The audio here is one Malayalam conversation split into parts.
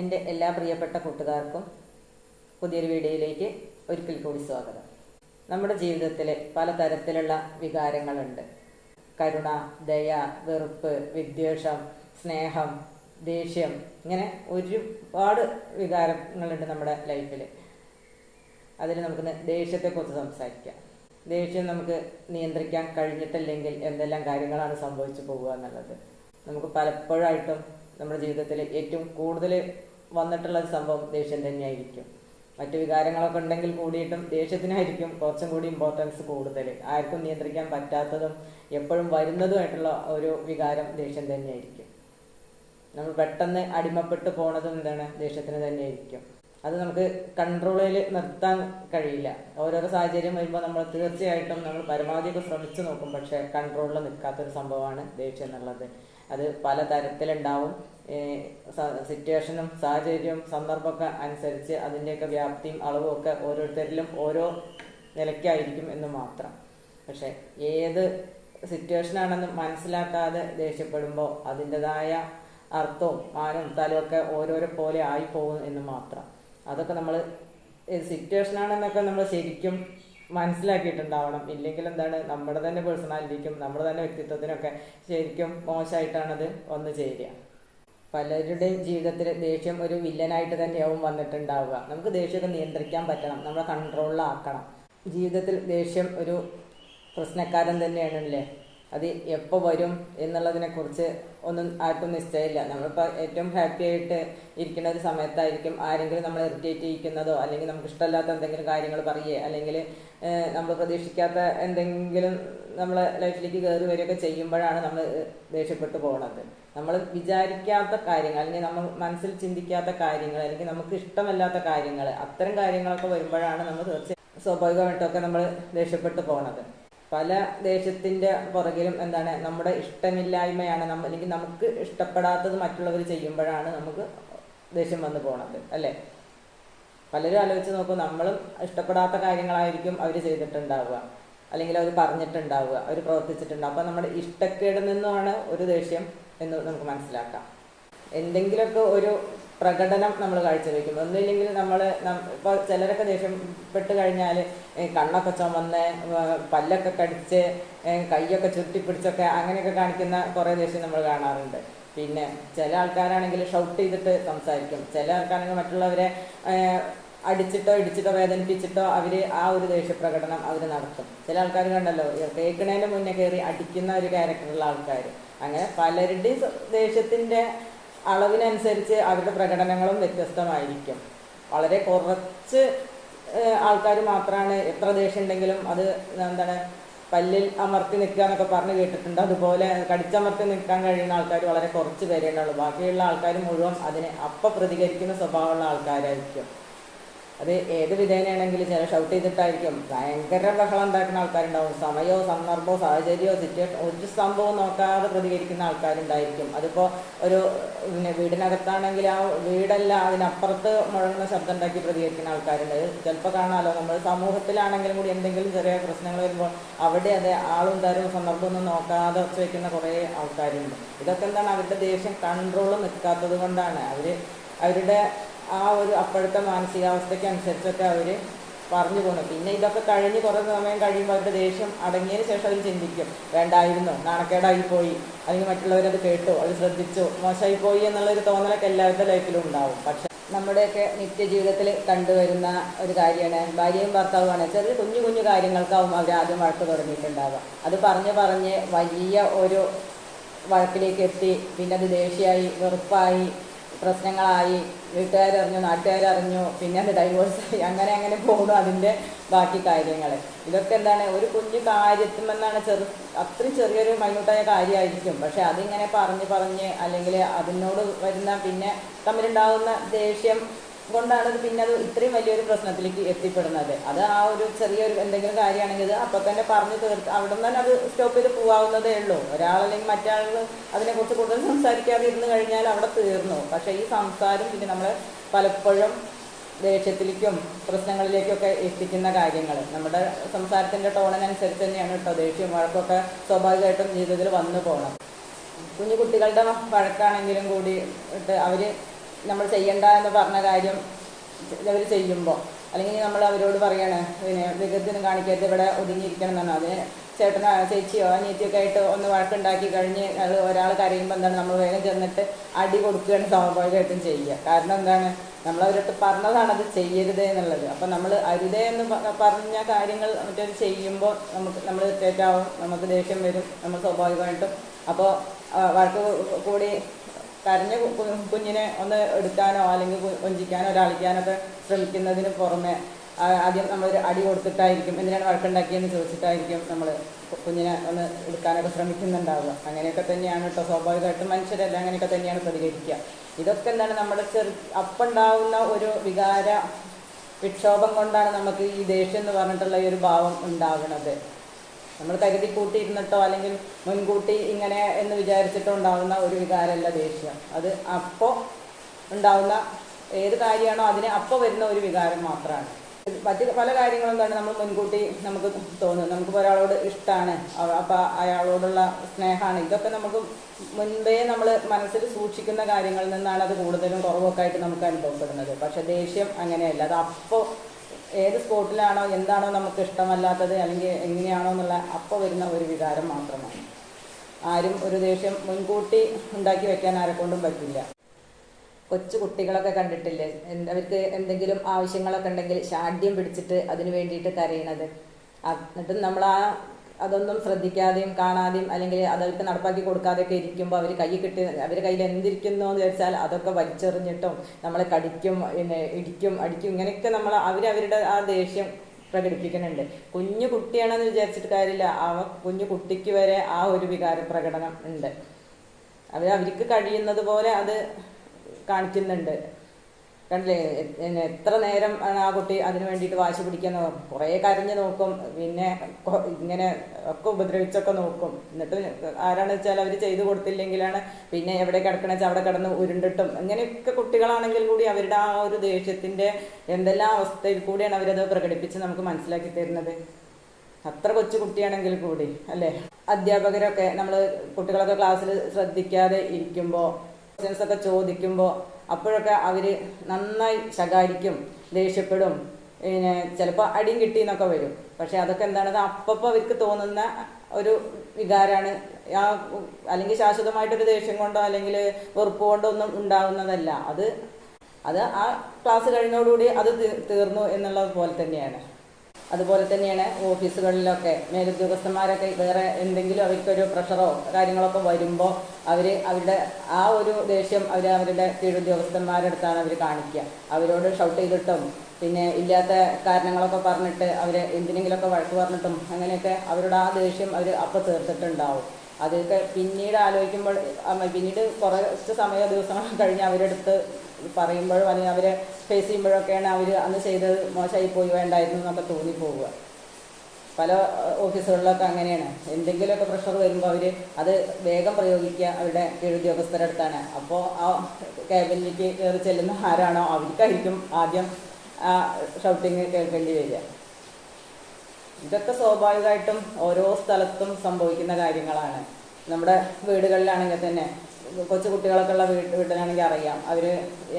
എന്റെ എല്ലാ പ്രിയപ്പെട്ട കൂട്ടുകാർക്കും പുതിയൊരു വീഡിയോയിലേക്ക് ഒരിക്കൽ കൂടി സ്വാഗതം. നമ്മുടെ ജീവിതത്തിൽ പലതരത്തിലുള്ള വികാരങ്ങളുണ്ട്. കരുണ ദയ വെറുപ്പ് വിദ്വേഷം സ്നേഹം ദേഷ്യം ഇങ്ങനെ ഒരുപാട് വികാരങ്ങളുണ്ട് നമ്മുടെ ലൈഫിൽ അതിൽ നമുക്ക് ദേഷ്യത്തെക്കുറിച്ച് സംസാരിക്കാം. ദേഷ്യം നമുക്ക് നിയന്ത്രിക്കാൻ കഴിഞ്ഞിട്ടില്ലെങ്കിൽ എന്തെല്ലാം കാര്യങ്ങളാണ് സംഭവിച്ചു പോകുക എന്നുള്ളത്. നമുക്ക് പലപ്പോഴായിട്ടും നമ്മുടെ ജീവിതത്തിൽ ഏറ്റവും കൂടുതൽ വന്നിട്ടുള്ള ഒരു സംഭവം ദേഷ്യം തന്നെയായിരിക്കും. മറ്റു വികാരങ്ങളൊക്കെ ഉണ്ടെങ്കിൽ കൂടിയിട്ടും ദേഷ്യത്തിനായിരിക്കും കുറച്ചും കൂടി ഇമ്പോർട്ടൻസ് കൂടുതൽ. ആർക്കും നിയന്ത്രിക്കാൻ പറ്റാത്തതും എപ്പോഴും വരുന്നതുമായിട്ടുള്ള ഒരു വികാരം ദേഷ്യം തന്നെയായിരിക്കും. നമ്മൾ പെട്ടെന്ന് അടിമപ്പെട്ട് പോണതും എന്താണ്? ദേഷ്യത്തിന് തന്നെയായിരിക്കും. അത് നമുക്ക് കൺട്രോളിൽ നിർത്താൻ കഴിയില്ല. ഓരോരോ സാഹചര്യം വരുമ്പോൾ നമ്മൾ തീർച്ചയായിട്ടും നമ്മൾ പരമാവധിയൊക്കെ ശ്രമിച്ചു നോക്കും. പക്ഷേ കൺട്രോളിൽ നിൽക്കാത്തൊരു സംഭവമാണ് ദേഷ്യം എന്നുള്ളത്. അത് പല തരത്തിലുണ്ടാവും സിറ്റുവേഷനും സാഹചര്യവും സന്ദർഭമൊക്കെ അനുസരിച്ച് അതിന്റെയൊക്കെ വ്യാപ്തിയും അളവും ഒക്കെ ഓരോരുത്തരിലും ഓരോ നിലയ്ക്കായിരിക്കും എന്ന് മാത്രം. പക്ഷെ ഏത് സിറ്റുവേഷനാണെന്ന് മനസ്സിലാക്കാതെ ദേഷ്യപ്പെടുമ്പോൾ അതിന്റെതായ അർത്ഥവും മാനവും തലമൊക്കെ ഓരോരോ പോലെ ആയി പോകും എന്ന് മാത്രം. അതൊക്കെ നമ്മൾ സിറ്റുവേഷനാണെന്നൊക്കെ നമ്മൾ ശരിക്കും മനസ്സിലാക്കിയിട്ടുണ്ടാവണം. ഇല്ലെങ്കിൽ എന്താണ്? നമ്മുടെ തന്നെ പേഴ്സണാലിറ്റിക്കും നമ്മുടെ തന്നെ വ്യക്തിത്വത്തിനൊക്കെ ശരിക്കും മോശമായിട്ടാണത് വന്ന് ചേരുക. പലരുടെയും ജീവിതത്തിൽ ദേഷ്യം ഒരു വില്ലനായിട്ട് തന്നെയാവും വന്നിട്ടുണ്ടാവുക. നമുക്ക് ദേഷ്യമൊക്കെ നിയന്ത്രിക്കാൻ പറ്റണം. നമ്മളെ കൺട്രോളിലാക്കണം ജീവിതത്തിൽ ദേഷ്യം ഒരു പ്രശ്നക്കാരൻ തന്നെയാണല്ലേ? അത് എപ്പോൾ വരും എന്നുള്ളതിനെ കുറിച്ച് ഒന്നും ആർക്കും നിശ്ചയമില്ല. നമ്മളിപ്പോൾ ഏറ്റവും ഹാപ്പി ആയിട്ട് ഇരിക്കുന്ന ഒരു സമയത്തായിരിക്കും ആരെങ്കിലും നമ്മൾ ഇറിറ്റേറ്റ് ചെയ്യിക്കുന്നതോ അല്ലെങ്കിൽ നമുക്ക് ഇഷ്ടമല്ലാത്ത എന്തെങ്കിലും കാര്യങ്ങൾ പറയുകയോ അല്ലെങ്കിൽ നമ്മൾ പ്രതീക്ഷിക്കാത്ത എന്തെങ്കിലും നമ്മളെ ലൈഫിലേക്ക് കയറി വരികയൊക്കെ ചെയ്യുമ്പോഴാണ് നമ്മൾ ദേഷ്യപ്പെട്ട് പോകുന്നത് നമ്മൾ വിചാരിക്കാത്ത കാര്യങ്ങൾ അല്ലെങ്കിൽ നമ്മൾ മനസ്സിൽ ചിന്തിക്കാത്ത കാര്യങ്ങൾ അല്ലെങ്കിൽ നമുക്ക് ഇഷ്ടമല്ലാത്ത കാര്യങ്ങൾ അത്തരം കാര്യങ്ങളൊക്കെ വരുമ്പോഴാണ് നമ്മൾ തീർച്ചയായും സ്വാഭാവികമായിട്ടൊക്കെ നമ്മൾ ദേഷ്യപ്പെട്ട് പോകുന്നത് പല ദേശത്തിന്റെ പുറകിലും എന്താണ് നമ്മുടെ ഇഷ്ടമില്ലായ്മയാണ് നമ്മ അല്ലെങ്കിൽ നമുക്ക് ഇഷ്ടപ്പെടാത്തത് മറ്റുള്ളവർ ചെയ്യുമ്പോഴാണ് നമുക്ക് ദേഷ്യം വന്നു പോണത് അല്ലേ? പലരും ആലോചിച്ച് നോക്കും നമ്മളും ഇഷ്ടപ്പെടാത്ത കാര്യങ്ങളായിരിക്കും അവർ ചെയ്തിട്ടുണ്ടാവുക. അല്ലെങ്കിൽ അവർ പറഞ്ഞിട്ടുണ്ടാവുക അവർ പ്രവർത്തിച്ചിട്ടുണ്ടാവുക. അപ്പൊ നമ്മുടെ ഇഷ്ടക്കേട് നിന്നുമാണ് ഒരു ദേഷ്യം എന്ന് നമുക്ക് മനസ്സിലാക്കാം. എന്തെങ്കിലുമൊക്കെ ഒരു പ്രകടനം നമ്മൾ കാഴ്ചവെക്കും ഒന്നുമില്ലെങ്കിൽ നമ്മൾ ഇപ്പോൾ ചിലരൊക്കെ ദേഷ്യപ്പെട്ട് കഴിഞ്ഞാൽ കണ്ണൊക്കെ ചുമന്ന് പല്ലൊക്കെ കടിച്ച് കൈയൊക്കെ ചുരുട്ടിപ്പിടിച്ചൊക്കെ അങ്ങനെയൊക്കെ കാണിക്കുന്ന കുറേ ദേഷ്യം നമ്മൾ കാണാറുണ്ട്. പിന്നെ ചില ആൾക്കാരാണെങ്കിൽ ഷൗട്ട് ചെയ്തിട്ട് സംസാരിക്കും. ചില ആൾക്കാരാണെങ്കിൽ മറ്റുള്ളവരെ അടിച്ചിട്ടോ ഇടിച്ചിട്ടോ വേദനിപ്പിച്ചിട്ടോ അവർ ആ ഒരു ദേഷ്യപ്രകടനം അവർ നടത്തും. ചില ആൾക്കാർ കണ്ടല്ലോ കേൾക്കണേന്റെ മുന്നേ കയറി അടിക്കുന്ന ഒരു ക്യാരക്ടറുള്ള ആൾക്കാർ അങ്ങനെ പലരുടെയും ദേഷ്യത്തിന്റെ അളവിനനുസരിച്ച് അവരുടെ പ്രകടനങ്ങളും വ്യത്യസ്തമായിരിക്കും. വളരെ കുറച്ച് ആൾക്കാർ മാത്രമാണ് എത്ര ദേഷ്യം ഉണ്ടെങ്കിലും അത് എന്താണ് പല്ലിൽ അമർത്തി നിൽക്കുക എന്നൊക്കെ പറഞ്ഞ് കേട്ടിട്ടുണ്ട്. അതുപോലെ കടിച്ചമർത്തി നിൽക്കാൻ കഴിയുന്ന ആൾക്കാർ വളരെ കുറച്ച് പേരേ ഉണ്ടാവുള്ളൂ ബാക്കിയുള്ള ആൾക്കാർ മുഴുവൻ അതിനെ അപ്പം പ്രതികരിക്കുന്ന സ്വഭാവമുള്ള ആൾക്കാരായിരിക്കും. അത് ഏത് വിധേനയാണെങ്കിലും ചില ഷൗട്ട് ചെയ്തിട്ടായിരിക്കും. ഭയങ്കര ബഹളം ഉണ്ടാക്കുന്ന ആൾക്കാരുണ്ടാവും. സമയമോ സന്ദർഭമോ സാഹചര്യമോ സിറ്റുവേഷൻ ഒരു സംഭവം നോക്കാതെ പ്രതികരിക്കുന്ന ആൾക്കാരുണ്ടായിരിക്കും. അതിപ്പോൾ ഒരു പിന്നെ വീടിനകത്താണെങ്കിൽ ആ വീടല്ല അതിനപ്പുറത്ത് മുഴങ്ങുന്ന ശബ്ദം ഉണ്ടാക്കി പ്രതികരിക്കുന്ന ആൾക്കാരുണ്ട്. ചിലപ്പോൾ കാണാമല്ലോ നമ്മൾ സമൂഹത്തിലാണെങ്കിലും കൂടി എന്തെങ്കിലും ചെറിയ പ്രശ്നങ്ങൾ വരുമ്പോൾ അവിടെ അതെ ആളും തരും സന്ദർഭമൊന്നും നോക്കാതെ ഒച്ച വയ്ക്കുന്ന കുറേ ആൾക്കാരുണ്ട്. ഇതൊക്കെ എന്താണ് അവരുടെ ദേഷ്യം? കൺട്രോൾ നിൽക്കാത്തത് കൊണ്ടാണ്. അവർ അവരുടെ ആ ഒരു അപ്പോഴത്തെ മാനസികാവസ്ഥയ്ക്ക് അനുസരിച്ചൊക്കെ അവർ പറഞ്ഞു പോകുന്നു പിന്നെ ഇതൊക്കെ കഴിഞ്ഞ് കുറേ സമയം കഴിയുമ്പോൾ അവരുടെ ദേഷ്യം അടങ്ങിയതിന് ശേഷം അവർ ചിന്തിക്കും. വേണ്ടായിരുന്നു നാണക്കേടായി പോയി. അല്ലെങ്കിൽ മറ്റുള്ളവരത് കേട്ടോ അത് ശ്രദ്ധിച്ചു. മോശമായി പോയി എന്നുള്ളൊരു തോന്നലൊക്കെ എല്ലാവരുടെ ലൈഫിലും ഉണ്ടാവും. പക്ഷെ നമ്മുടെയൊക്കെ നിത്യജീവിതത്തിൽ കണ്ടുവരുന്ന ഒരു കാര്യമാണ് ഭാര്യയും ഭർത്താവുമാണ്. ചെറിയ കുഞ്ഞു കുഞ്ഞു കാര്യങ്ങൾക്കാവും അവർ ആദ്യം വഴക്ക് തുടങ്ങിയിട്ടുണ്ടാവുക. അത് പറഞ്ഞ് പറഞ്ഞ് വലിയ ഒരു വഴക്കിലേക്ക് എത്തി. പിന്നെ അത് ദേഷ്യമായി വെറുപ്പായി പ്രശ്നങ്ങളായി വീട്ടുകാരറിഞ്ഞു നാട്ടുകാരറിഞ്ഞു പിന്നെ അത് ഡൈവോഴ്സായി അങ്ങനെ അങ്ങനെ പോകുന്നു അതിന്റെ ബാക്കി കാര്യങ്ങൾ ഇതൊക്കെ എന്താണ് ഒരു കുഞ്ഞു കാര്യത്തിമെന്നാണ് ചെറു അത്രയും ചെറിയൊരു മൈന്യൂട്ടായ കാര്യമായിരിക്കും. പക്ഷെ അതിങ്ങനെ പറഞ്ഞ് പറഞ്ഞ് അല്ലെങ്കിൽ അതിനോട് വരുന്ന പിന്നെ തമ്മിലുണ്ടാകുന്ന ദേഷ്യം കൊണ്ടാണ് അത് പിന്നെ അത് ഇത്രയും വലിയൊരു പ്രശ്നത്തിലേക്ക് എത്തിപ്പെടുന്നത്. അത് ആ ഒരു ചെറിയൊരു എന്തെങ്കിലും കാര്യമാണെങ്കിൽ അപ്പം തന്നെ പറഞ്ഞു തീർത്ത് അവിടെ നിന്ന് തന്നെ അത് സ്റ്റോപ്പ് ചെയ്ത് പോകാവുന്നതേ ഉള്ളൂ. ഒരാളല്ലെങ്കിൽ മറ്റാൾ അതിനെക്കുറിച്ച് കൂടുതൽ സംസാരിക്കാതെ ഇരുന്ന് കഴിഞ്ഞാൽ അവിടെ തീർന്നു. പക്ഷേ ഈ സംസാരം പിന്നെ നമ്മൾ പലപ്പോഴും ദേഷ്യത്തിലേക്കും പ്രശ്നങ്ങളിലേക്കൊക്കെ എത്തിക്കുന്ന കാര്യങ്ങൾ. നമ്മുടെ സംസാരത്തിന്റെ ടോണിനനുസരിച്ച് തന്നെയാണ് കേട്ടോ ദേഷ്യം വഴക്കൊക്കെ സ്വാഭാവികമായിട്ടും ജീവിതത്തിൽ വന്നു പോകണം കുഞ്ഞു കുട്ടികളുടെ വഴക്കാണെങ്കിലും കൂടി അവർ നമ്മൾ ചെയ്യണ്ട എന്ന് പറഞ്ഞ കാര്യം അവർ ചെയ്യുമ്പോൾ അല്ലെങ്കിൽ നമ്മൾ അവരോട് പറയാണ് പിന്നെ വികൃതിനും കാണിക്കരുത് ഇവിടെ ഒതുങ്ങിയിരിക്കണം എന്നാണ്. അതിന് ചേട്ടനോ ചേച്ചിയോ അനിയത്തിയൊക്കെ ആയിട്ട് ഒന്ന് വഴക്കുണ്ടാക്കി കഴിഞ്ഞ് അത് ഒരാൾ കരയുമ്പോൾ എന്താണ്? നമ്മൾ വേഗം ചെന്നിട്ട് അടി കൊടുക്കുകയാണ് സ്വാഭാവികമായിട്ടും ചെയ്യുക. കാരണം എന്താണ്? നമ്മൾ അവരടുത്ത് പറഞ്ഞതാണ് അത് ചെയ്യരുത് എന്നുള്ളത്. അപ്പം നമ്മൾ അരുതേ എന്ന് പറഞ്ഞ കാര്യങ്ങൾ മറ്റേ ചെയ്യുമ്പോൾ നമുക്ക് നമ്മൾ തെറ്റാവും നമുക്ക് ദേഷ്യം വരും നമ്മൾ സ്വാഭാവികമായിട്ടും. അപ്പോൾ വഴക്ക് കൂടി കരഞ്ഞ കുഞ്ഞിനെ ഒന്ന് എടുക്കാനോ അല്ലെങ്കിൽ കൊഞ്ചിക്കാനോ കൊഞ്ചിക്കാനോ ഒരാളിക്കാനൊക്കെ ശ്രമിക്കുന്നതിന് പുറമെ ആദ്യം നമ്മൾ നമ്മളൊരു അടി കൊടുത്തിട്ടായിരിക്കും എന്തിനാണ് വഴക്കുണ്ടാക്കിയെന്ന് ചോദിച്ചിട്ടായിരിക്കും നമ്മൾ കുഞ്ഞിനെ ഒന്ന് എടുക്കാനൊക്കെ ശ്രമിക്കുന്നുണ്ടാവുക. അങ്ങനെയൊക്കെ തന്നെയാണ് കേട്ടോ സ്വാഭാവികമായിട്ടും മനുഷ്യരല്ല അങ്ങനെയൊക്കെ തന്നെയാണ് പ്രതികരിക്കുക. ഇതൊക്കെ എന്താണ് നമ്മുടെ ചെറു അപ്പുണ്ടാവുന്ന ഒരു വികാര വിക്ഷോഭം കൊണ്ടാണ് നമുക്ക് ഈ ദേഷ്യം എന്ന് പറഞ്ഞിട്ടുള്ള ഈ ഒരു ഭാവം ഉണ്ടാവുന്നത് നമ്മൾ കരുതി കൂട്ടിയിരുന്നിട്ടോ അല്ലെങ്കിൽ മുൻകൂട്ടി ഇങ്ങനെ എന്ന് വിചാരിച്ചിട്ടോ ഉണ്ടാവുന്ന ഒരു വികാരമല്ല ദേഷ്യം. അത് അപ്പോൾ ഉണ്ടാവുന്ന ഏത് കാര്യമാണോ അതിന് അപ്പോൾ വരുന്ന ഒരു വികാരം മാത്രമാണ്. മറ്റ് പല കാര്യങ്ങളും തന്നെ നമ്മൾ മുൻകൂട്ടി നമുക്ക് തോന്നും. നമുക്ക് ഒരാളോട് ഇഷ്ടമാണ് അപ്പോൾ അയാളോടുള്ള സ്നേഹമാണ്. ഇതൊക്കെ നമുക്ക് മുൻപേ നമ്മൾ മനസ്സിൽ സൂക്ഷിക്കുന്ന കാര്യങ്ങളിൽ നിന്നാണ് അത് കൂടുതലും കുറവൊക്കെ ആയിട്ട് നമുക്ക് അനുഭവപ്പെടുന്നത്. പക്ഷേ ദേഷ്യം അങ്ങനെയല്ല. അത് അപ്പോൾ ഏത് സ്പോട്ടിലാണോ എന്താണോ നമുക്ക് ഇഷ്ടമല്ലാത്തത് അല്ലെങ്കിൽ എങ്ങനെയാണോ എന്നുള്ള അപ്പോൾ വരുന്ന ഒരു വികാരം മാത്രമാണ്. ആരും ഒരു ദേഷ്യം മുൻകൂട്ടി ഉണ്ടാക്കി വെക്കാൻ ആരെക്കൊണ്ടും പറ്റില്ല. കൊച്ചു കുട്ടികളൊക്കെ കണ്ടിട്ടില്ലേ? അവർക്ക് എന്തെങ്കിലും ആവശ്യങ്ങളൊക്കെ ഉണ്ടെങ്കിൽ ഷാഢ്യം പിടിച്ചിട്ട് അതിന് വേണ്ടിയിട്ട് കരയണത്. എന്നിട്ട് നമ്മൾ ആ അതൊന്നും ശ്രദ്ധിക്കാതെയും കാണാതെയും അല്ലെങ്കിൽ അതവർക്ക് നടപ്പാക്കി കൊടുക്കാതെയൊക്കെ ഇരിക്കുമ്പോൾ അവർ കൈ കിട്ടി അവരുടെ കയ്യിൽ എന്തിരിക്കുന്നു എന്ന് വെച്ചാൽ അതൊക്കെ വലിച്ചെറിഞ്ഞിട്ടും നമ്മളെ കടിക്കും പിന്നെ ഇടിക്കും അടിക്കും ഇങ്ങനെയൊക്കെ നമ്മൾ അവരവരുടെ ആ ദേഷ്യം പ്രകടിപ്പിക്കുന്നുണ്ട്. കുഞ്ഞു കുട്ടിയാണെന്ന് വിചാരിച്ചിട്ട് കാര്യമില്ല. അവ കുഞ്ഞു കുട്ടിക്ക് വരെ ആ ഒരു വികാര പ്രകടനം ഉണ്ട്. അവർ അവർക്ക് കഴിയുന്നത് പോലെ അത് കാണിക്കുന്നുണ്ട്. കണ്ടില്ലേ? പിന്നെ എത്ര നേരം ആണ് ആ കുട്ടി അതിന് വേണ്ടിയിട്ട് വാശി പിടിക്കാൻ കുറേ കരഞ്ഞു നോക്കും. പിന്നെ ഇങ്ങനെ ഒക്കെ ഉപദ്രവിച്ചൊക്കെ നോക്കും. എന്നിട്ട് ആരാണെന്ന് വെച്ചാൽ അവർ ചെയ്തു കൊടുത്തില്ലെങ്കിലാണ് പിന്നെ എവിടെ കിടക്കണ വെച്ചാൽ അവിടെ കിടന്ന് ഉരുണ്ടിട്ടും. ഇങ്ങനെയൊക്കെ കുട്ടികളാണെങ്കിൽ കൂടി അവരുടെ ആ ഒരു ദേഷ്യത്തിന്റെ എന്തെല്ലാം അവസ്ഥയിൽ കൂടിയാണ് അവരത് പ്രകടിപ്പിച്ച് നമുക്ക് മനസ്സിലാക്കി തരുന്നത്? അത്ര കൊച്ചു കുട്ടിയാണെങ്കിൽ കൂടി അല്ലേ? അധ്യാപകരൊക്കെ നമ്മൾ കുട്ടികളൊക്കെ ക്ലാസ്സിൽ ശ്രദ്ധിക്കാതെ ഇരിക്കുമ്പോൾ ക്വസ്റ്റ്യൻസ് ഒക്കെ ചോദിക്കുമ്പോൾ അപ്പോഴൊക്കെ അവർ നന്നായി ശകാരിക്കും ദേഷ്യപ്പെടും. പിന്നെ ചിലപ്പോൾ അടിയും കിട്ടി എന്നൊക്കെ വരും. പക്ഷെ അതൊക്കെ എന്താണത് അപ്പപ്പോൾ അവർക്ക് തോന്നുന്ന ഒരു വികാരമാണ് ആ അല്ലെങ്കിൽ ശാശ്വതമായിട്ടൊരു ദേഷ്യം കൊണ്ടോ അല്ലെങ്കിൽ വെറുപ്പ് കൊണ്ടോ ഒന്നും ഉണ്ടാകുന്നതല്ല അത് അത് ആ ക്ലാസ് കഴിഞ്ഞോടുകൂടി അത് തീർന്നു എന്നുള്ളത് പോലെ തന്നെയാണ്. അതുപോലെ തന്നെയാണ് ഓഫീസുകളിലൊക്കെ മേലുദ്യോഗസ്ഥന്മാരൊക്കെ വേറെ എന്തെങ്കിലും അവർക്കൊരു പ്രഷറോ കാര്യങ്ങളൊക്കെ വരുമ്പോൾ അവർ അവരുടെ ആ ഒരു ദേഷ്യം അവർ അവരുടെ കീഴുദ്യോഗസ്ഥന്മാരുടെ അടുത്താണ് അവർ കാണിക്കുക അവരോട് ഷൗട്ട് ചെയ്തിട്ടും പിന്നെ ഇല്ലാത്ത കാരണങ്ങളൊക്കെ പറഞ്ഞിട്ട് അവർ എന്തിനെങ്കിലുമൊക്കെ വഴക്ക് പറഞ്ഞിട്ടും അങ്ങനെയൊക്കെ അവരുടെ ആ ദേഷ്യം അവർ അപ്പം തീർത്തിട്ടുണ്ടാവും. അതൊക്കെ പിന്നീട് ആലോചിക്കുമ്പോൾ പിന്നീട് കുറച്ച് സമയ ദിവസങ്ങൾ കഴിഞ്ഞ് അവരെടുത്ത് പറയുമ്പോഴും അല്ലെങ്കിൽ അവരെ ഫേസ് ചെയ്യുമ്പോഴൊക്കെയാണ് അവർ അന്ന് ചെയ്തത് മോശമായി പോയി വേണ്ടായിരുന്നു എന്നൊക്കെ തോന്നിപ്പോവുക. പല ഓഫീസുകളിലൊക്കെ അങ്ങനെയാണ്. എന്തെങ്കിലുമൊക്കെ പ്രഷർ വരുമ്പോൾ അവർ അത് വേഗം പ്രയോഗിക്കുക അവരുടെ കീഴുദ്യോഗസ്ഥരുടെ അടുത്താണ് അപ്പോൾ ആ ക്യാബിനിലേക്ക് കയറി ചെല്ലുന്ന ആരാണോ അവർക്കായിരിക്കും ആദ്യം ഷൗട്ടിങ് കേൾക്കേണ്ടി വരിക. ഇതൊക്കെ സ്വാഭാവികമായിട്ടും ഓരോ സ്ഥലത്തും സംഭവിക്കുന്ന കാര്യങ്ങളാണ്. നമ്മുടെ വീടുകളിലാണെങ്കിൽ തന്നെ കൊച്ചു കുട്ടികളൊക്കെ ഉള്ള വീട്ട് വീട്ടിലാണെങ്കിൽ അറിയാം. അവർ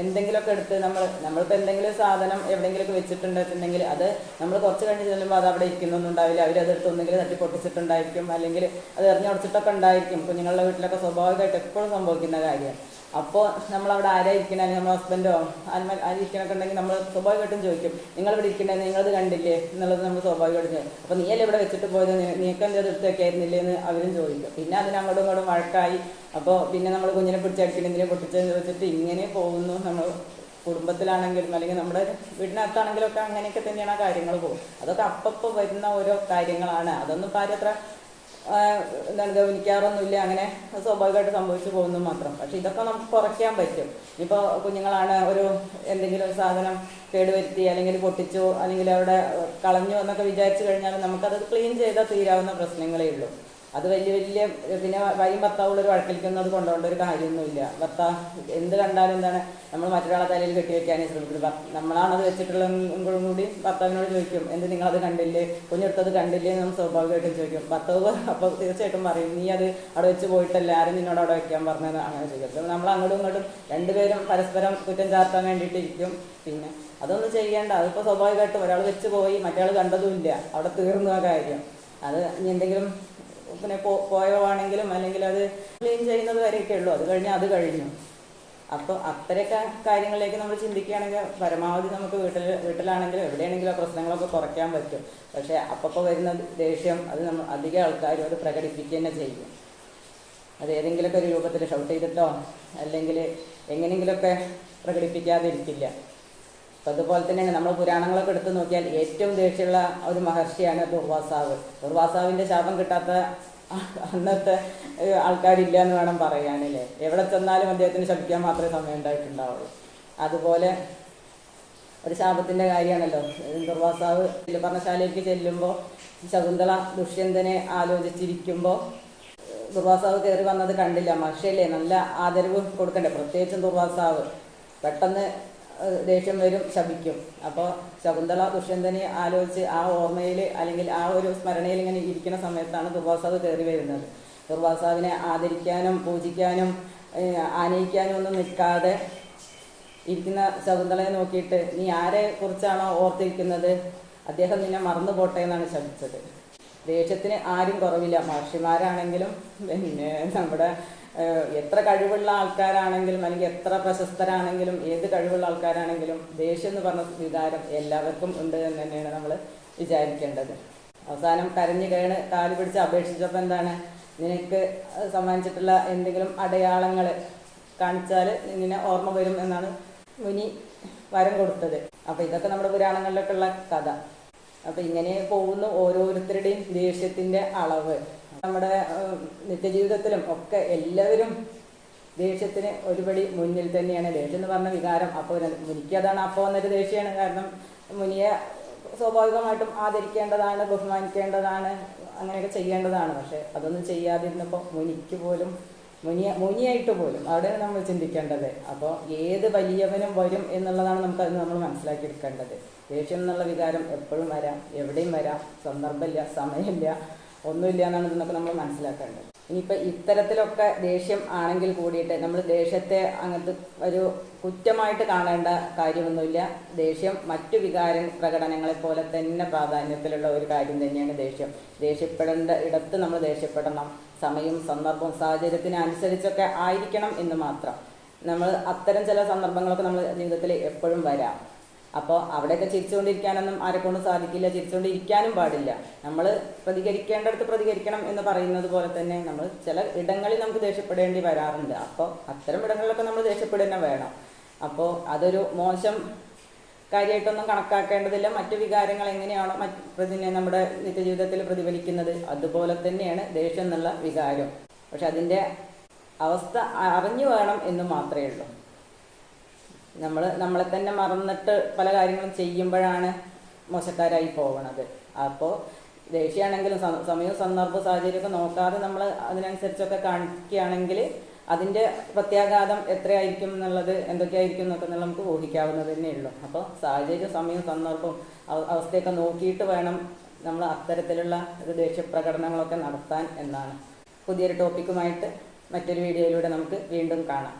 എന്തെങ്കിലുമൊക്കെ എടുത്ത് നമ്മൾ നമ്മളിപ്പോൾ എന്തെങ്കിലും സാധനം എവിടെയെങ്കിലുമൊക്കെ വെച്ചിട്ടുണ്ടെങ്കിൽ അത് നമ്മൾ കുറച്ച് കഴിഞ്ഞ് ചെല്ലുമ്പോൾ അത് അവിടെ ഇരിക്കുന്നൊന്നും ഉണ്ടാവില്ല അവരതെടുത്ത് ഒന്നെങ്കിലും തട്ടി പൊട്ടിച്ചിട്ടുണ്ടായിരിക്കും. അല്ലെങ്കിൽ അത് എറിഞ്ഞടച്ചിട്ടൊക്കെ ഉണ്ടായിരിക്കും. കുഞ്ഞുങ്ങളുടെ വീട്ടിലൊക്കെ സ്വാഭാവികമായിട്ട് എപ്പോഴും സംഭവിക്കുന്ന കാര്യം. അപ്പോൾ നമ്മൾ അവിടെ ആരാ ഇരിക്കണേ നമ്മുടെ ഹസ്ബൻഡോ ആന്മ ആരിക്കണൊക്കെ ഉണ്ടെങ്കിൽ നമ്മൾ സ്വാഭാവികമായിട്ടും ചോദിക്കും. നിങ്ങൾ ഇവിടെ ഇരിക്കണേ? നിങ്ങളത് കണ്ടില്ലേ? എന്നുള്ളത് നമ്മൾ സ്വാഭാവികമായിട്ടും ചോദിക്കും. അപ്പോൾ നീയല്ലേ ഇവിടെ വെച്ചിട്ട് പോയത്? നീക്കം ചെയ്ത് എന്താ എടുത്ത് വെക്കായിരുന്നില്ലേ എന്ന് അവരും ചോദിക്കും. പിന്നെ അതിന് അങ്ങോട്ടും ഇങ്ങോട്ടും വഴക്കായി. അപ്പോൾ പിന്നെ നമ്മൾ കുഞ്ഞിനെ പിടിച്ചടിക്കണം എന്തിനെ പൊട്ടിച്ചെന്ന് ചോദിച്ചിട്ട് ഇങ്ങനെ പോകുന്നു നമ്മൾ കുടുംബത്തിലാണെങ്കിലും അല്ലെങ്കിൽ നമ്മുടെ വീടിനകത്താണെങ്കിലും ഒക്കെ അങ്ങനെയൊക്കെ തന്നെയാണ് ആ കാര്യങ്ങൾ പോകും അതൊക്കെ അപ്പപ്പോൾ വരുന്ന ഓരോ കാര്യങ്ങളാണ്. അതൊന്നും ഇപ്പം ആരും എന്താണ് ഗവനിക്കാറൊന്നുമില്ല അങ്ങനെ സ്വാഭാവികമായിട്ട് സംഭവിച്ചു പോകുന്നു മാത്രം. പക്ഷെ ഇതൊക്കെ നമുക്ക് കുറയ്ക്കാൻ പറ്റും. ഇപ്പോൾ കുഞ്ഞുങ്ങളാണ് ഒരു എന്തെങ്കിലും ഒരു സാധനം കേടുവരുത്തി അല്ലെങ്കിൽ പൊട്ടിച്ചു അല്ലെങ്കിൽ അവിടെ കളഞ്ഞു എന്നൊക്കെ വിചാരിച്ചു കഴിഞ്ഞാൽ നമുക്കത് ക്ലീൻ ചെയ്താൽ തീരാവുന്ന പ്രശ്നങ്ങളേ ഉള്ളൂ. അത് വലിയ വലിയ പിന്നെ ഭാര്യയും ഭർത്താവുള്ള ഒരു വഴക്കിലേക്കൊന്നും അത് കൊണ്ടുപോകേണ്ട ഒരു കാര്യമൊന്നുമില്ല. ഭർത്താവ് എന്ത് കണ്ടാലും എന്താണ് നമ്മൾ മറ്റൊരാളെ തലയിൽ കെട്ടി വെക്കാനേ ശ്രമിക്കുന്നത് നമ്മളാണത് വെച്ചിട്ടുള്ളതെങ്കിലും കൂടി ഭർത്താവിനോട് ചോദിക്കും എന്ത് നിങ്ങളത് കണ്ടില്ലേ? കുഞ്ഞെടുത്തത് കണ്ടില്ലേ? എന്ന് നമ്മൾ സ്വാഭാവികമായിട്ടും ചോദിക്കും. ഭർത്താവ് അപ്പോൾ തീർച്ചയായിട്ടും പറയും നീ അത് അവിടെ വെച്ച് പോയിട്ടല്ല ആരും നിന്നോട് അവിടെ വെക്കാൻ പറഞ്ഞത് അങ്ങനെ ചോദിക്കും. നമ്മൾ അങ്ങോട്ടും ഇങ്ങോട്ടും രണ്ടുപേരും പരസ്പരം കുറ്റം ചാർത്താൻ വേണ്ടിയിട്ടിരിക്കും. പിന്നെ അതൊന്നും ചെയ്യേണ്ട. അതിപ്പോൾ സ്വാഭാവികമായിട്ടും ഒരാൾ വെച്ച് പോയി മറ്റേ കണ്ടതുമില്ല. അവിടെ തീർന്നു ആ കാര്യം. അത് ഇനി എന്തെങ്കിലും പിന്നെ പോയവാണെങ്കിലും അല്ലെങ്കിൽ അത് ക്ലീൻ ചെയ്യുന്നത് വരെയൊക്കെ ഉള്ളൂ. അത് കഴിഞ്ഞ് അത് കഴിഞ്ഞു. അപ്പോൾ അത്തരമൊക്കെ കാര്യങ്ങളിലേക്ക് നമ്മൾ ചിന്തിക്കുകയാണെങ്കിൽ പരമാവധി നമുക്ക് വീട്ടിൽ വീട്ടിലാണെങ്കിലും എവിടെയാണെങ്കിലും ആ പ്രശ്നങ്ങളൊക്കെ കുറയ്ക്കാൻ പറ്റും. പക്ഷേ അപ്പോൾ വരുന്ന ദേഷ്യം അത് നമ്മൾ അധികം ആൾക്കാരും അത് പ്രകടിപ്പിക്കുക തന്നെ ചെയ്യും. അത് ഏതെങ്കിലുമൊക്കെ ഒരു രൂപത്തിൽ ഷൗട്ട് ചെയ്തിട്ടോ അല്ലെങ്കിൽ എങ്ങനെയെങ്കിലുമൊക്കെ പ്രകടിപ്പിക്കാതിരിക്കില്ല. അതുപോലെ തന്നെ നമ്മൾ പുരാണങ്ങളൊക്കെ എടുത്തു നോക്കിയാൽ ഏറ്റവും ദേഷ്യമുള്ള ഒരു മഹർഷിയാണ് ദുർവാസാവ്. ദുർവാസാവിന്റെ ശാപം കിട്ടാത്ത അന്നത്തെ ആൾക്കാരില്ല എന്ന് വേണം പറയാനല്ലേ? എവിടെ ചെന്നാലും അദ്ദേഹത്തിന് ശപിക്കാൻ മാത്രമേ സമയം ഉണ്ടായിട്ടുണ്ടാവുള്ളൂ. അതുപോലെ ഒരു ശാപത്തിന്റെ കാര്യമാണല്ലോ. ദുർവാസാവ് പറഞ്ഞശാലയിലേക്ക് ചെല്ലുമ്പോൾ ശകുന്തള ദുഷ്യന്തനെ ആലോചിച്ചിരിക്കുമ്പോൾ ദുർവാസാവ് കയറി വന്നത് കണ്ടില്ല. മഹർഷിയല്ലേ നല്ല ആദരവ് കൊടുക്കണ്ടേ? പ്രത്യേകിച്ചും ദുർവാസാവ്. പെട്ടെന്ന് ദേഷ്യം വരും ശപിക്കും. അപ്പോൾ ശകുന്തള ദുഷ്യന്തനെ ആലോചിച്ച് ആ ഓർമ്മയിൽ അല്ലെങ്കിൽ ആ ഒരു സ്മരണയിൽ ഇങ്ങനെ ഇരിക്കുന്ന സമയത്താണ് ദുർവാസാവ് കയറി വരുന്നത്. ദുർവാസാവിനെ ആദരിക്കാനും പൂജിക്കാനും ആനയിക്കാനും ഒന്നും നിൽക്കാതെ ഇരിക്കുന്ന ശകുന്തളയെ നോക്കിയിട്ട് നീ ആരെ കുറിച്ചാണോ ഓർത്തിരിക്കുന്നത്? അദ്ദേഹം നിന്നെ മറന്നു പോട്ടെ എന്നാണ് ശപിച്ചത്. ദേഷ്യത്തിന് ആരും കുറവില്ല. മഹർഷിമാരാണെങ്കിലും പിന്നെ നമ്മുടെ എത്ര കഴിവുള്ള ആൾക്കാരാണെങ്കിലും അല്ലെങ്കിൽ എത്ര പ്രശസ്തരാണെങ്കിലും ഏത് കഴിവുള്ള ആൾക്കാരാണെങ്കിലും ദേഷ്യം എന്ന് പറഞ്ഞ വികാരം എല്ലാവർക്കും ഉണ്ട് എന്ന് തന്നെയാണ് നമ്മൾ വിചാരിക്കേണ്ടത്. അവസാനം കരഞ്ഞു കയണ് കാൽ പിടിച്ച് അപേക്ഷിച്ചപ്പോൾ എന്താണ്? നിനക്ക് സമ്മാനിച്ചിട്ടുള്ള എന്തെങ്കിലും അടയാളങ്ങൾ കാണിച്ചാൽ നിന്നെ ഓർമ്മ വരും എന്നാണ് മുനി വരം കൊടുത്തത്. അപ്പോൾ ഇതൊക്കെ നമ്മുടെ പുരാണങ്ങളിലൊക്കെ ഉള്ള കഥ. അപ്പോൾ ഇങ്ങനെ പോകുന്ന ഓരോരുത്തരുടെയും ദേഷ്യത്തിന്റെ അളവ്. നമ്മുടെ നിത്യജീവിതത്തിലും ഒക്കെ എല്ലാവരും ദേഷ്യത്തിന് ഒരുപടി മുന്നിൽ തന്നെയാണ്. ദേഷ്യം എന്ന് പറഞ്ഞ വികാരം അപ്പോൾ മുനിക്കതാണ് അപ്പോൾ എന്നൊരു ദേഷ്യമാണ്. കാരണം മുനിയെ സ്വാഭാവികമായിട്ടും ആദരിക്കേണ്ടതാണ് ബഹുമാനിക്കേണ്ടതാണ് അങ്ങനെയൊക്കെ ചെയ്യേണ്ടതാണ്. പക്ഷെ അതൊന്നും ചെയ്യാതിരുന്നപ്പോൾ മുനിക്ക് പോലും മുനിയ മുനിയായിട്ട് പോലും അവിടെയാണ് നമ്മൾ ചിന്തിക്കേണ്ടത്. അപ്പോൾ ഏത് വലിയവനും വരും എന്നുള്ളതാണ് നമുക്ക് അത് നമ്മൾ മനസ്സിലാക്കിയെടുക്കേണ്ടത്. ദേഷ്യം എന്നുള്ള വികാരം എപ്പോഴും വരാം എവിടെയും വരാം സന്ദർഭമില്ല സമയമില്ല. ഒന്നുമില്ല എന്നാണ് ഇതൊക്കെ നമ്മൾ മനസ്സിലാക്കേണ്ടത്. ഇനിയിപ്പോൾ ഇത്തരത്തിലൊക്കെ ദേഷ്യം ആണെങ്കിൽ കൂടിയിട്ട് നമ്മൾ ദേഷ്യത്തെ അങ്ങനത്തെ ഒരു കുറ്റമായിട്ട് കാണേണ്ട കാര്യമൊന്നുമില്ല. ദേഷ്യം മറ്റു വികാര പ്രകടനങ്ങളെ പോലെ തന്നെ പ്രാധാന്യത്തിലുള്ള ഒരു കാര്യം തന്നെയാണ് ദേഷ്യം. ദേഷ്യപ്പെടേണ്ട ഇടത്ത് നമ്മൾ ദേഷ്യപ്പെടണം. സമയം സന്ദർഭവും സാഹചര്യത്തിനനുസരിച്ചൊക്കെ ആയിരിക്കണം എന്ന് മാത്രം. നമ്മൾ അത്തരം ചില സന്ദർഭങ്ങളൊക്കെ നമ്മൾ ജീവിതത്തിൽ എപ്പോഴും വരാം. അപ്പോൾ അവിടെയൊക്കെ ചിരിച്ചുകൊണ്ടിരിക്കാനൊന്നും ആരെക്കൊണ്ടും സാധിക്കില്ല ചിരിച്ചുകൊണ്ടിരിക്കാനും പാടില്ല. നമ്മൾ പ്രതികരിക്കേണ്ടടുത്ത് പ്രതികരിക്കണം എന്ന് പറയുന്നത് പോലെ തന്നെ നമ്മൾ ചില ഇടങ്ങളിൽ നമുക്ക് ദേഷ്യപ്പെടേണ്ടി വരാറുണ്ട്. അപ്പോൾ അത്തരം ഇടങ്ങളിലൊക്കെ നമ്മൾ ദേഷ്യപ്പെടുക വേണം. അപ്പോൾ അതൊരു മോശം കാര്യമായിട്ടൊന്നും കണക്കാക്കേണ്ടതില്ല. മറ്റു വികാരങ്ങൾ എങ്ങനെയാണോ മറ്റ് നമ്മുടെ നിത്യജീവിതത്തിൽ പ്രതിഫലിക്കുന്നത് അതുപോലെ തന്നെയാണ് ദേഷ്യം എന്നുള്ള വികാരം. പക്ഷെ അതിന്റെ അവസ്ഥ അറിഞ്ഞു വേണം എന്ന് മാത്രമേ ഉള്ളൂ. നമ്മൾ നമ്മളെ തന്നെ മറന്നിട്ട് പല കാര്യങ്ങളും ചെയ്യുമ്പോഴാണ് മോശക്കാരായി പോകണത് അപ്പോൾ ദേഷ്യമാണെങ്കിലും സമയവും സന്ദർഭവും സാഹചര്യമൊക്കെ നോക്കാതെ നമ്മൾ അതിനനുസരിച്ചൊക്കെ കാണിക്കുകയാണെങ്കിൽ അതിന്റെ പ്രത്യാഘാതം എത്രയായിരിക്കും എന്നുള്ളത് എന്തൊക്കെയായിരിക്കും എന്നൊക്കെ നമുക്ക് ഊഹിക്കാവുന്നത് തന്നെ ഉള്ളൂ അപ്പോൾ സാഹചര്യം സമയവും സന്ദർഭവും അവസ്ഥയൊക്കെ നോക്കിയിട്ട് വേണം നമ്മൾ അത്തരത്തിലുള്ള ഒരു ദേഷ്യപ്രകടനങ്ങളൊക്കെ നടത്താൻ എന്നാണ്. പുതിയൊരു ടോപ്പിക്കുമായിട്ട് മറ്റൊരു വീഡിയോയിലൂടെ നമുക്ക് വീണ്ടും കാണാം.